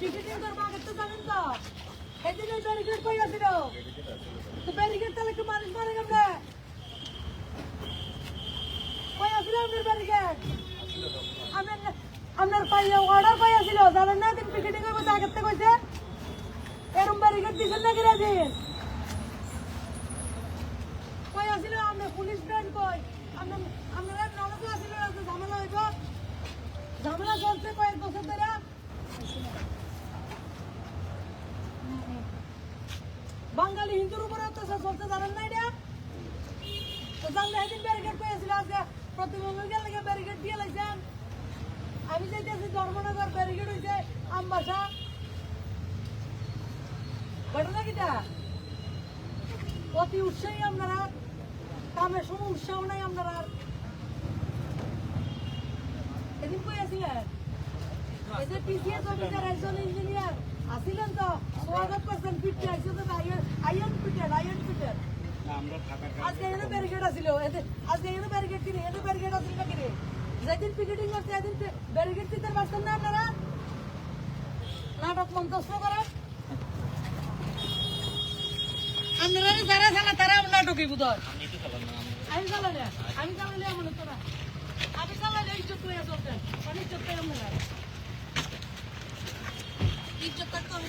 Ticketing করব আগে তো জানেন তো ওই ব্যারিকেড কই আছিল তো ব্যারিকেড তাহলে একটু মানুষ মারে কেমনে কই আছিল আপনার ব্যারিকেড আপনার পাইয়া অর্ডার পাই আছিল জানেন না দিন টিকিটিং করব তো থেকে কইছে এরম ব্যারিকেড দিছেন না কিরা দিন কই আছিল আপনার পুলিশ ব্যান্ড কই ননদ আছিল তো ঝামেলা হইব ঝামেলা চলছে কয়েক বছর ধরে। বাঙালি হিন্দুর উপরে অত্যাচার চলছে, জানেন না এটা? তো জানলে সেদিন ব্যারিকেড পেয়েছিল আজকে। প্রতিবন্ধকের লেগে ব্যারিকেড দিয়ে লাইছেন। আমি যাইতেছি ধর্মনগর ব্যারিকেড হয়েছে আমবাসা। ঘটনা কিটা? অতি উৎসাহী আপনারা। কামের উৎসাহ নাই আপনারা এদিন কই আছিলেন? এই যে পিসিএস অফিসার একজন ইঞ্জিনিয়ার আসিলেন তো? স্বাগত করছেন পিঠে আইসে তো আইয়ন আইয়ন পিঠের আইয়ন পিঠের আজকে এনে ব্যারিকেড এতে আজকে এনে ব্যারিকেড কিনে এনে ব্যারিকেড আছিল না কিনে যেদিন পিকেটিং করছে এদিন ব্যারিকেড দিতে পারছেন না আপনারা? নাটক মন্তব্য করেন। আপনারা যারা চালা নাটকই বুধ আমি চালালে আমি চালালে এমন তোরা। আমি চালালে ইজ্জত করে চলতে মানে ইজ্জত করে ইজ্জত থাকতো আমি